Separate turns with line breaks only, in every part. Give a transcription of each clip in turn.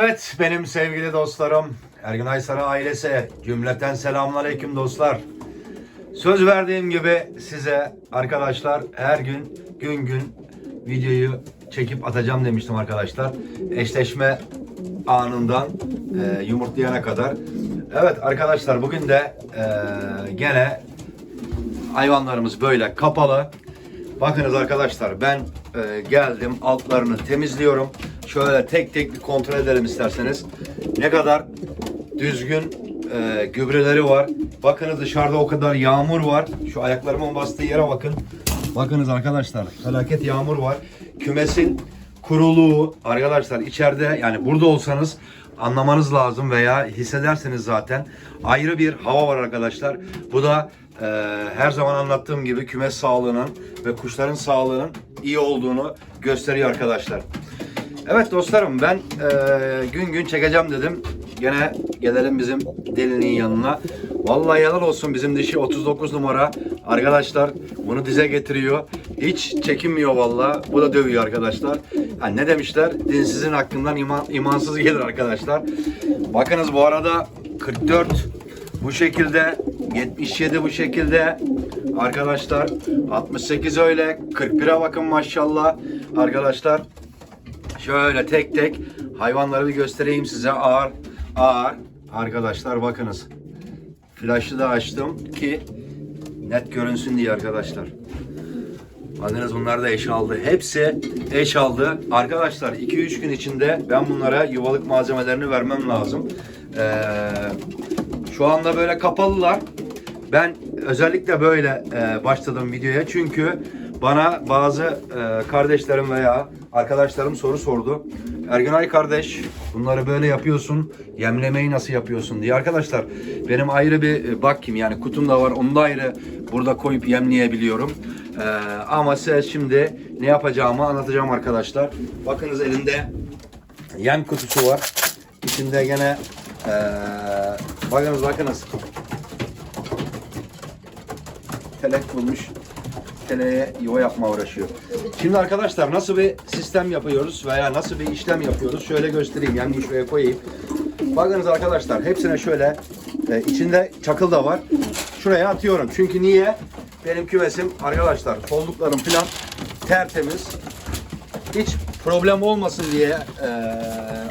Evet benim sevgili dostlarım Ergün Aysarı ailesi cümleten selamünaleyküm dostlar. Söz verdiğim gibi size arkadaşlar her gün gün gün videoyu çekip atacağım demiştim arkadaşlar. Eşleşme anından e, yumurtlayana kadar. Evet arkadaşlar bugün de e, gene hayvanlarımız böyle kapalı. Bakınız arkadaşlar ben e, geldim altlarını temizliyorum. Şöyle tek tek bir kontrol edelim isterseniz. Ne kadar düzgün e, gübreleri var. Bakınız dışarıda o kadar yağmur var. Şu ayaklarımın bastığı yere bakın. Bakınız arkadaşlar felaket yağmur var. Kümesin kuruluğu arkadaşlar içeride yani burada olsanız anlamanız lazım veya hissedersiniz zaten. Ayrı bir hava var arkadaşlar. Bu da e, her zaman anlattığım gibi kümes sağlığının ve kuşların sağlığının iyi olduğunu gösteriyor arkadaşlar. Evet dostlarım ben e, gün gün çekeceğim dedim. Gene gelelim bizim delinin yanına. Vallahi yalan olsun bizim dişi 39 numara. Arkadaşlar bunu dize getiriyor. Hiç çekinmiyor vallahi. Bu da dövüyor arkadaşlar. Ha, ne demişler? Dinsizin hakkından iman, imansız gelir arkadaşlar. Bakınız bu arada 44 bu şekilde 77 bu şekilde arkadaşlar 68 öyle 41'e bakın maşallah arkadaşlar Şöyle tek tek hayvanları bir göstereyim size ağır ağır arkadaşlar bakınız. Flaşı da açtım ki net görünsün diye arkadaşlar. Bakınız bunlar da eş aldı. Hepsi eş aldı. Arkadaşlar 2-3 gün içinde ben bunlara yuvalık malzemelerini vermem lazım. Ee, şu anda böyle kapalılar. Ben özellikle böyle e, başladım videoya çünkü bana bazı e, kardeşlerim veya arkadaşlarım soru sordu. Ergünay kardeş bunları böyle yapıyorsun yemlemeyi nasıl yapıyorsun diye. Arkadaşlar benim ayrı bir e, bakkim yani kutum da var onu da ayrı burada koyup yemleyebiliyorum. E, ama size şimdi ne yapacağımı anlatacağım arkadaşlar. Bakınız elimde yem kutusu var. İçinde gene e, bakınız bakınız telek bulmuş. Teleğe yuva yapma uğraşıyor. Şimdi arkadaşlar nasıl bir sistem yapıyoruz veya nasıl bir işlem yapıyoruz? Şöyle göstereyim. Yani şuraya koyayım. Bakınız arkadaşlar hepsine şöyle e, içinde çakıl da var. Şuraya atıyorum. Çünkü niye? Benim kümesim arkadaşlar kolluklarım falan tertemiz. Hiç problem olmasın diye e,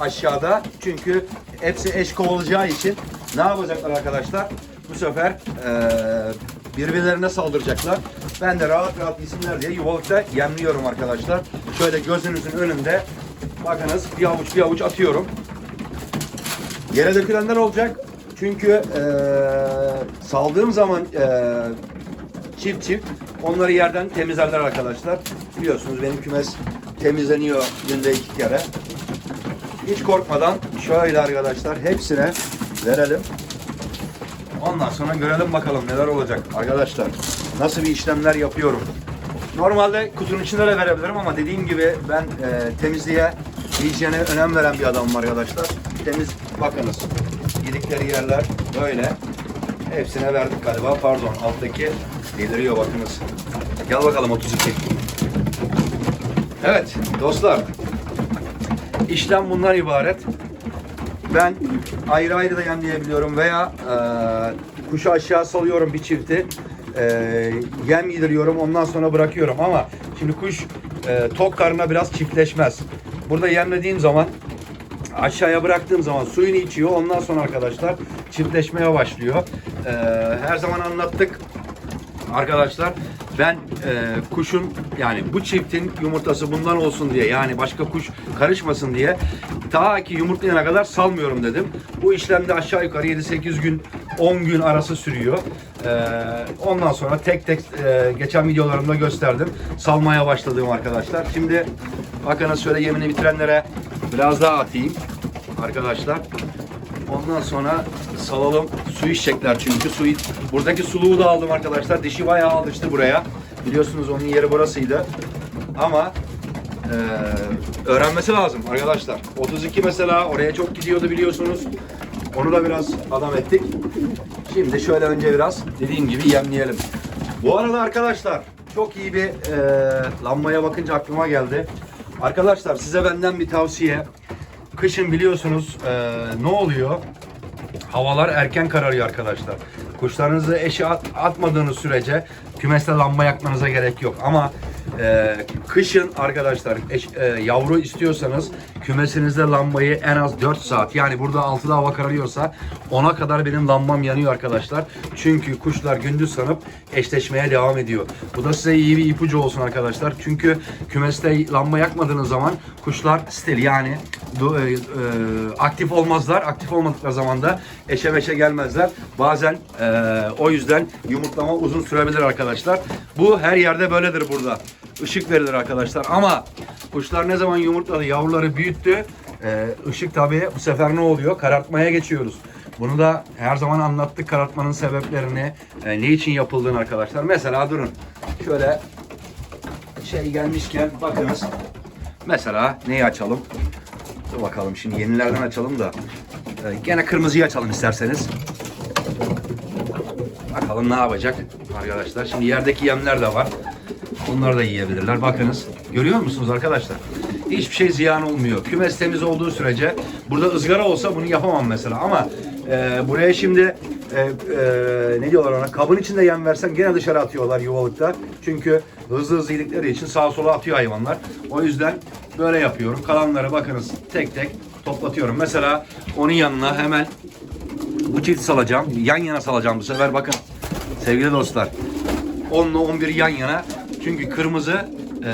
aşağıda. Çünkü hepsi eş kovalacağı için ne yapacaklar arkadaşlar? Bu sefer e, birbirlerine saldıracaklar. Ben de rahat rahat yesinler diye yuvalıkta yemliyorum arkadaşlar. Şöyle gözünüzün önünde bakınız bir avuç bir avuç atıyorum. Yere dökülenler olacak. Çünkü e, saldığım zaman e, çift çift onları yerden temizlerler arkadaşlar. Biliyorsunuz benim kümes temizleniyor günde iki kere. Hiç korkmadan şöyle arkadaşlar hepsine verelim. Ondan sonra görelim bakalım neler olacak arkadaşlar. Nasıl bir işlemler yapıyorum. Normalde kutunun içinde de verebilirim ama dediğim gibi ben e, temizliğe, hijyene önem veren bir adamım arkadaşlar. Temiz bakınız. Yedikleri yerler böyle. Hepsine verdik galiba. Pardon alttaki deliriyor bakınız. Gel bakalım 32. Evet dostlar. İşlem bundan ibaret. Ben ayrı ayrı da yemleyebiliyorum veya e, kuşu aşağı salıyorum bir çifti. E, yem yediriyorum ondan sonra bırakıyorum ama şimdi kuş e, tok karnına biraz çiftleşmez. Burada yemlediğim zaman aşağıya bıraktığım zaman suyunu içiyor. Ondan sonra arkadaşlar çiftleşmeye başlıyor. E, her zaman anlattık arkadaşlar ben e, kuşun yani bu çiftin yumurtası bundan olsun diye yani başka kuş karışmasın diye ta ki yumurtlayana kadar salmıyorum dedim. Bu işlemde aşağı yukarı 7-8 gün 10 gün arası sürüyor. E, ondan sonra tek tek e, geçen videolarımda gösterdim. Salmaya başladığım arkadaşlar. Şimdi bakın şöyle yemini bitirenlere biraz daha atayım arkadaşlar. Ondan sonra salalım. Su içecekler çünkü su Buradaki suluğu da aldım arkadaşlar. Dişi bayağı alıştı buraya. Biliyorsunuz onun yeri burasıydı. Ama eee, öğrenmesi lazım arkadaşlar. 32 mesela oraya çok gidiyordu biliyorsunuz. Onu da biraz adam ettik. Şimdi şöyle önce biraz dediğim gibi yemleyelim. Bu arada arkadaşlar çok iyi bir eee lambaya bakınca aklıma geldi. Arkadaşlar size benden bir tavsiye. kışın biliyorsunuz e, ne oluyor? Havalar erken kararıyor arkadaşlar. Kuşlarınızı eşe at- atmadığınız sürece kümeste lamba yakmanıza gerek yok. Ama e, kışın arkadaşlar eş- e, yavru istiyorsanız kümesinizde lambayı en az 4 saat yani burada 6'da hava kararıyorsa 10'a kadar benim lambam yanıyor arkadaşlar. Çünkü kuşlar gündüz sanıp eşleşmeye devam ediyor. Bu da size iyi bir ipucu olsun arkadaşlar. Çünkü kümeste lamba yakmadığınız zaman kuşlar stil yani e, e, aktif olmazlar. Aktif olmadıkları zaman da eşe meşe gelmezler. Bazen e, o yüzden yumurtlama uzun sürebilir arkadaşlar. Bu her yerde böyledir burada. Işık verilir arkadaşlar ama kuşlar ne zaman yumurtladı yavruları büyüttü. E, ışık tabii bu sefer ne oluyor? Karartmaya geçiyoruz. Bunu da her zaman anlattık karartmanın sebeplerini, e, ne için yapıldığını arkadaşlar. Mesela durun. Şöyle şey gelmişken bakınız. Mesela neyi açalım? Dur bakalım şimdi yenilerden açalım da. Ee, gene kırmızıyı açalım isterseniz. Bakalım ne yapacak arkadaşlar. Şimdi yerdeki yemler de var. Onları da yiyebilirler. Bakınız. Görüyor musunuz arkadaşlar? Hiçbir şey ziyan olmuyor. Kümes temiz olduğu sürece burada ızgara olsa bunu yapamam mesela ama e, buraya şimdi e, e, ne diyorlar ona kabın içinde yem versen gene dışarı atıyorlar yuvalıkta. Çünkü hızlı hızlı yedikleri için sağa sola atıyor hayvanlar. O yüzden böyle yapıyorum. Kalanları bakınız tek tek toplatıyorum. Mesela onun yanına hemen bu çift salacağım. Yan yana salacağım bu sefer bakın. Sevgili dostlar. 10 ile 11 yan yana. Çünkü kırmızı eee,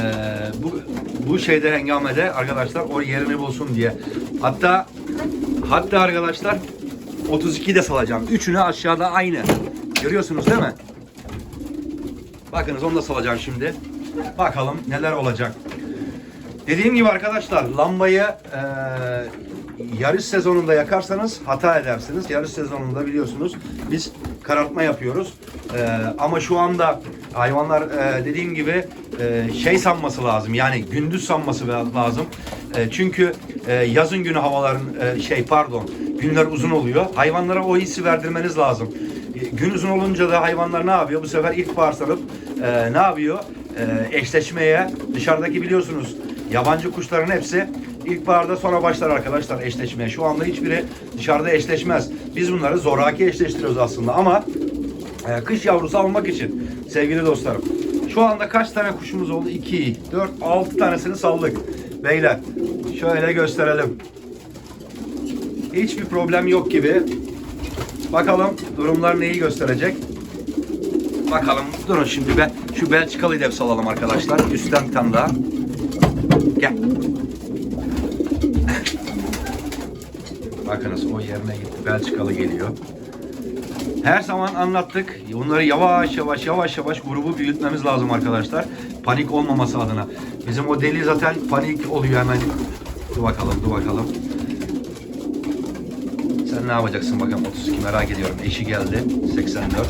bu bu şeyde hengamede arkadaşlar o yerini bulsun diye. Hatta hatta arkadaşlar 32 de salacağım. Üçünü aşağıda aynı. Görüyorsunuz değil mi? Bakınız onu da salacağım şimdi. Bakalım neler olacak. Dediğim gibi arkadaşlar lambayı e, yarış sezonunda yakarsanız hata edersiniz. Yarış sezonunda biliyorsunuz biz karartma yapıyoruz. E, ama şu anda hayvanlar e, dediğim gibi e, şey sanması lazım. Yani gündüz sanması lazım. E, çünkü e, yazın günü havaların e, şey pardon günler uzun oluyor. Hayvanlara o hissi verdirmeniz lazım. E, Gün uzun olunca da hayvanlar ne yapıyor? Bu sefer ilkbahar sanıp e, ne yapıyor? E, eşleşmeye dışarıdaki biliyorsunuz yabancı kuşların hepsi ilkbaharda sonra başlar arkadaşlar eşleşmeye. Şu anda hiçbiri dışarıda eşleşmez. Biz bunları zoraki eşleştiriyoruz aslında ama e, kış yavrusu almak için sevgili dostlarım. Şu anda kaç tane kuşumuz oldu? 2, 4, 6 tanesini saldık. Beyler şöyle gösterelim. Hiçbir problem yok gibi. Bakalım durumlar neyi gösterecek. Bakalım durun şimdi ben şu Belçikalı'yı da salalım arkadaşlar. Üstten bir tane daha. Gel. Bakınız o yerine gitti. Belçikalı geliyor. Her zaman anlattık. Bunları yavaş yavaş yavaş yavaş grubu büyütmemiz lazım arkadaşlar. Panik olmaması adına. Bizim o deli zaten panik oluyor hemen. Dur bakalım, dur bakalım. Sen ne yapacaksın bakalım 32 merak ediyorum. Eşi geldi 84.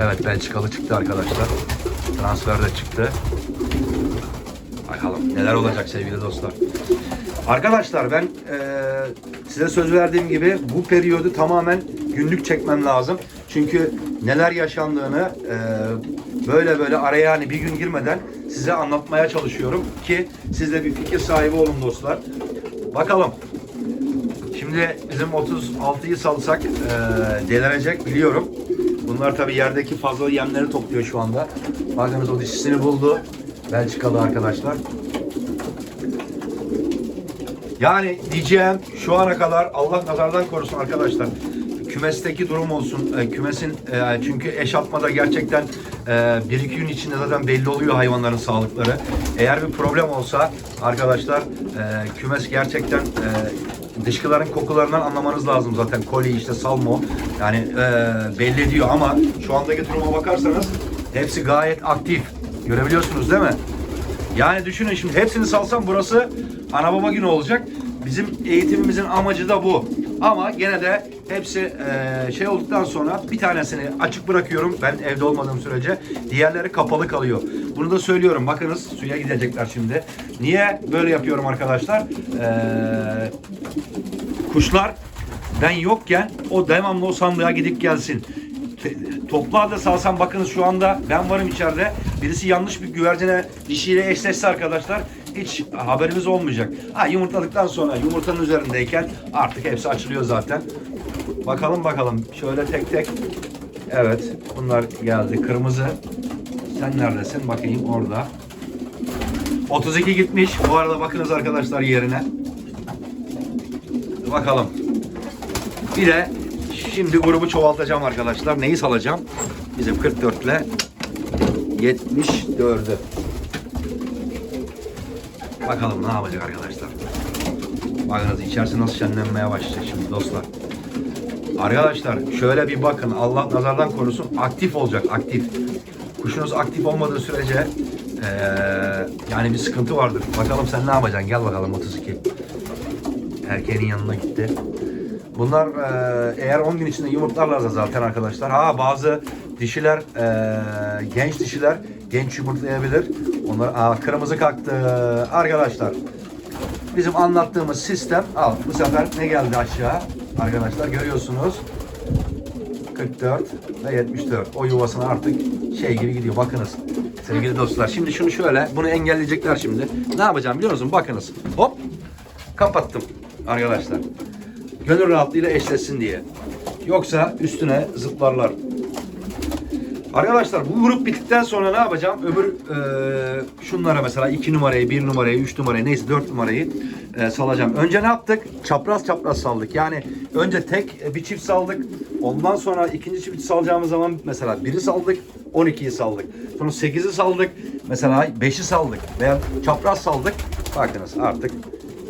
Evet Belçikalı çıktı arkadaşlar. Transfer de çıktı. Neler olacak sevgili dostlar. Arkadaşlar ben eee, size söz verdiğim gibi bu periyodu tamamen günlük çekmem lazım. Çünkü neler yaşandığını eee, böyle böyle araya hani bir gün girmeden size anlatmaya çalışıyorum ki siz de bir fikir sahibi olun dostlar. Bakalım. Şimdi bizim 36'yı salsak eee delenecek biliyorum. Bunlar tabii yerdeki fazla yemleri topluyor şu anda. Bakınız o dişisini buldu. Belçikalı arkadaşlar. Yani diyeceğim şu ana kadar Allah nazardan korusun arkadaşlar. Kümesteki durum olsun. e, kümesin e, çünkü eş atmada gerçekten e, bir iki gün içinde zaten belli oluyor hayvanların sağlıkları. Eğer bir problem olsa arkadaşlar e, kümes gerçekten e, dışkıların kokularından anlamanız lazım zaten. Koli işte salmo yani e, belli ediyor ama şu andaki duruma bakarsanız hepsi gayet aktif. Görebiliyorsunuz değil mi? Yani düşünün şimdi hepsini salsam burası ana baba günü olacak. Bizim eğitimimizin amacı da bu. Ama gene de hepsi eee, şey olduktan sonra bir tanesini açık bırakıyorum ben evde olmadığım sürece. Diğerleri kapalı kalıyor. Bunu da söylüyorum. Bakınız suya gidecekler şimdi. Niye böyle yapıyorum arkadaşlar? Eee, kuşlar ben yokken o devamlı o sandığa gidip gelsin. Toplu halde salsam bakınız şu anda ben varım içeride. Birisi yanlış bir güvercine dişiyle eşleşse arkadaşlar hiç haberimiz olmayacak. Ha yumurtladıktan sonra yumurtanın üzerindeyken artık hepsi açılıyor zaten. Bakalım bakalım. Şöyle tek tek. Evet bunlar geldi. Kırmızı. Sen neredesin? Bakayım orada. 32 gitmiş. Bu arada bakınız arkadaşlar yerine. Bakalım. Bir de şimdi grubu çoğaltacağım arkadaşlar. Neyi salacağım? Bizim 44 ile 74'ü. Bakalım ne yapacak arkadaşlar. Bakınız içerisi nasıl şenlenmeye başlayacak şimdi dostlar. Arkadaşlar şöyle bir bakın. Allah nazardan korusun. Aktif olacak. Aktif. Kuşunuz aktif olmadığı sürece eee, yani bir sıkıntı vardır. Bakalım sen ne yapacaksın? Gel bakalım 32. Erkeğin yanına gitti. Bunlar eğer 10 gün içinde yumurtlarlarsa zaten arkadaşlar. Ha bazı dişiler eee, genç dişiler genç yumurtlayabilir. Onlar aa, kırmızı kalktı. Arkadaşlar. Bizim anlattığımız sistem al. Bu sefer ne geldi aşağı? Arkadaşlar görüyorsunuz. 44 ve 74 o yuvasına artık şey gibi gidiyor. Bakınız sevgili dostlar. Şimdi şunu şöyle bunu engelleyecekler şimdi. Ne yapacağım biliyor musun? Bakınız. Hop kapattım arkadaşlar. Gönül rahatlığıyla eşleşsin diye. Yoksa üstüne zıplarlar Arkadaşlar bu grup bittikten sonra ne yapacağım? Öbür e, şunlara mesela 2 numarayı, 1 numarayı, 3 numarayı neyse 4 numarayı e, salacağım. Önce ne yaptık? Çapraz çapraz saldık. Yani önce tek e, bir çift saldık. Ondan sonra ikinci çift salacağımız zaman mesela 1'i saldık, 12'yi saldık. Sonra 8'i saldık. Mesela 5'i saldık veya çapraz saldık. Bakınız artık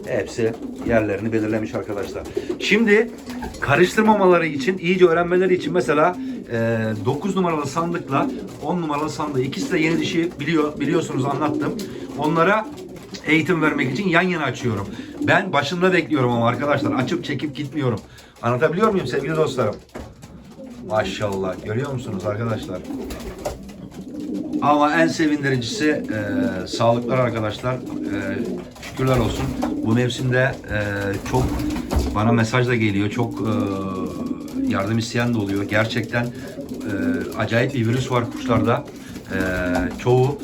hepsi yerlerini belirlemiş arkadaşlar. Şimdi karıştırmamaları için, iyice öğrenmeleri için mesela e, 9 numaralı sandıkla 10 numaralı sandığı ikisi de yeni dişi biliyor biliyorsunuz anlattım. Onlara eğitim vermek için yan yana açıyorum. Ben başında bekliyorum ama arkadaşlar açıp çekip gitmiyorum. Anlatabiliyor muyum sevgili dostlarım? Maşallah görüyor musunuz arkadaşlar? Ama en sevindiricisi e, sağlıklar arkadaşlar. E, şükürler olsun. Bu mevsimde e, çok bana mesaj da geliyor. Çok e, yardım isteyen de oluyor. Gerçekten e, acayip bir virüs var kuşlarda. E, çoğu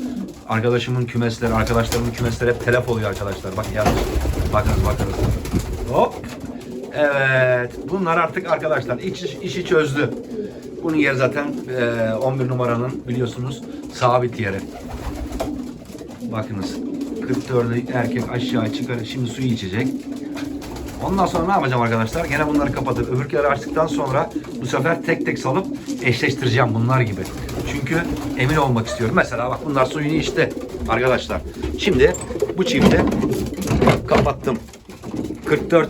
arkadaşımın kümesleri, arkadaşlarımın kümesleri hep telef oluyor arkadaşlar. Bak yalnız. Bakınız bakınız. Hop. Evet. Bunlar artık arkadaşlar iç, işi çözdü. Bunun yeri zaten e, 11 numaranın biliyorsunuz sabit yeri. Bakınız 44'ü erkek aşağı çıkar şimdi suyu içecek. Ondan sonra ne yapacağım arkadaşlar? Gene bunları kapatıp öbürküleri açtıktan sonra bu sefer tek tek salıp eşleştireceğim bunlar gibi. Çünkü emin olmak istiyorum. Mesela bak bunlar suyunu içti arkadaşlar. Şimdi bu çifti kapattım. 44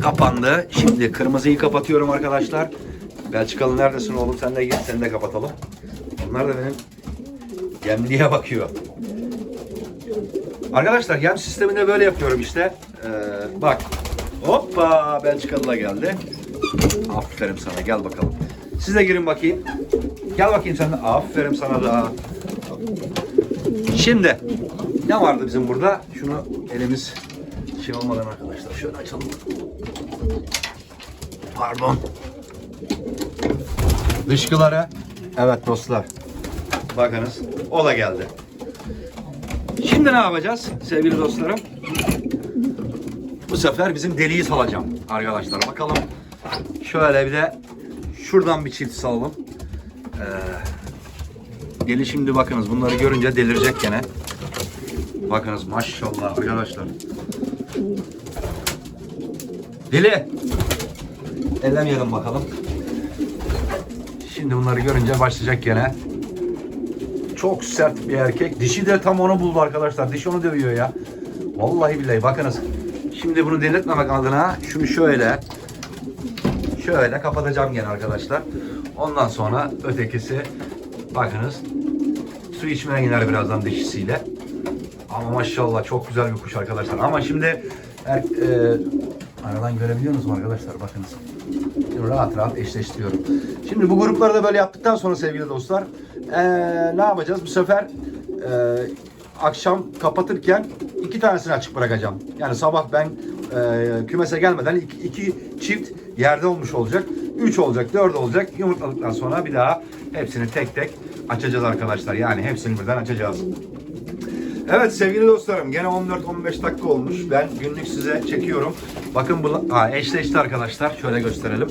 kapandı. Şimdi kırmızıyı kapatıyorum arkadaşlar. Belçikalı neredesin oğlum? Sen de git, seni de kapatalım. Onlar da benim yemliğe bakıyor. Arkadaşlar yem sisteminde böyle yapıyorum işte. Ee, bak. Hoppa Belçikalı da geldi. Aferin sana gel bakalım. Siz de girin bakayım. Gel bakayım sen de. Aferin sana da. Şimdi ne vardı bizim burada? Şunu elimiz şey olmadan arkadaşlar şöyle açalım. Pardon. Dışkıları. Evet dostlar. Bakınız o da geldi. Şimdi ne yapacağız sevgili dostlarım? Bu sefer bizim deliği salacağım arkadaşlar. Bakalım. Şöyle bir de şuradan bir çift salalım. Ee, deli şimdi bakınız bunları görünce delirecek gene. Bakınız maşallah arkadaşlar. Deli. Ellemeyelim bakalım. Şimdi bunları görünce başlayacak gene. Çok sert bir erkek. Dişi de tam onu buldu arkadaşlar. Dişi onu dövüyor ya. Vallahi billahi bakınız. Şimdi bunu denetmemek adına şunu şöyle şöyle kapatacağım gene arkadaşlar. Ondan sonra ötekisi bakınız su içmeye gider birazdan dişisiyle. Ama maşallah çok güzel bir kuş arkadaşlar. Ama şimdi er, e, aradan görebiliyor musunuz arkadaşlar? Bakınız. Rahat rahat eşleştiriyorum. Şimdi bu grupları da böyle yaptıktan sonra sevgili dostlar eee, ne yapacağız? Bu sefer eee, akşam kapatırken iki tanesini açık bırakacağım. Yani sabah ben eee, kümese gelmeden iki, iki çift yerde olmuş olacak. Üç olacak, dört olacak. Yumurtladıktan sonra bir daha hepsini tek tek açacağız arkadaşlar. Yani hepsini birden açacağız. Evet sevgili dostlarım gene 14-15 dakika olmuş. Ben günlük size çekiyorum. Bakın bu ha, eşleşti arkadaşlar. Şöyle gösterelim.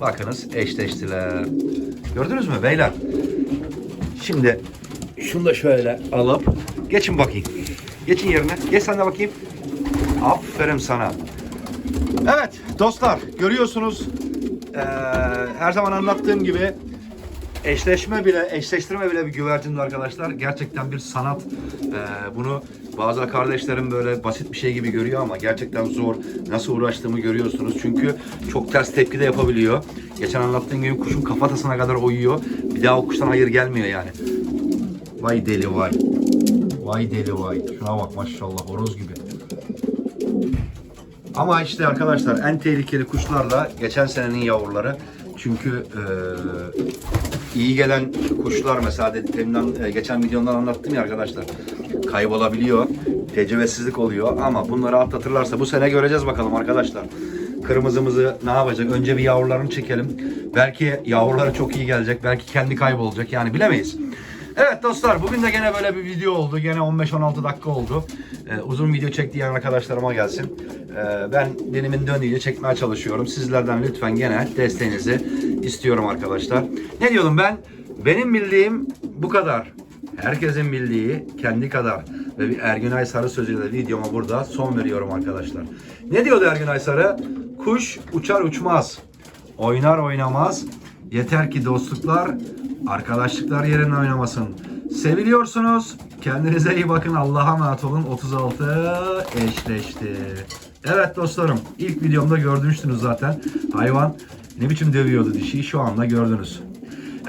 Bakınız eşleştiler. Gördünüz mü beyler? Şimdi şunu da şöyle alıp geçin bakayım. Geçin yerine. Geç sen de bakayım. Aferin sana. Evet dostlar görüyorsunuz eee, her zaman anlattığım gibi eşleşme bile eşleştirme bile bir güvercindir arkadaşlar. Gerçekten bir sanat. Eee, bunu bazı kardeşlerim böyle basit bir şey gibi görüyor ama gerçekten zor. Nasıl uğraştığımı görüyorsunuz. Çünkü çok ters tepki de yapabiliyor. Geçen anlattığım gibi kuşun kafatasına kadar oyuyor. Bir daha o kuştan hayır gelmiyor yani. Vay deli vay. Vay deli vay. Şuna bak maşallah horoz gibi. Ama işte arkadaşlar en tehlikeli kuşlar da geçen senenin yavruları. Çünkü eee, iyi gelen kuşlar mesela dediklerimden e, geçen videomdan anlattım ya arkadaşlar. Kaybolabiliyor. Tecrübesizlik oluyor ama bunları atlatırlarsa bu sene göreceğiz bakalım arkadaşlar. Kırmızımızı ne yapacak? Önce bir yavrularını çekelim. Belki yavruları çok iyi gelecek. Belki kendi kaybolacak. Yani bilemeyiz. Evet dostlar bugün de gene böyle bir video oldu. Gene 15-16 dakika oldu. Ee, uzun video çek diyen arkadaşlarıma gelsin. Ee, ben dilimin döndüğünce çekmeye çalışıyorum. Sizlerden lütfen gene desteğinizi istiyorum arkadaşlar. Ne diyordum ben? Benim bildiğim bu kadar. Herkesin bildiği kendi kadar. Ve bir Ergün Sarı sözüyle de videoma burada son veriyorum arkadaşlar. Ne diyordu Ergün Sarı? Kuş uçar uçmaz. Oynar oynamaz. Yeter ki dostluklar, arkadaşlıklar yerine oynamasın. Seviliyorsunuz. Kendinize iyi bakın. Allah'a emanet olun. 36 eşleşti. Evet dostlarım. ilk videomda görmüştünüz zaten. Hayvan ne biçim dövüyordu dişiyi şu anda gördünüz.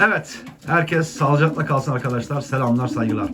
Evet. Herkes sağlıcakla kalsın arkadaşlar. Selamlar, saygılar.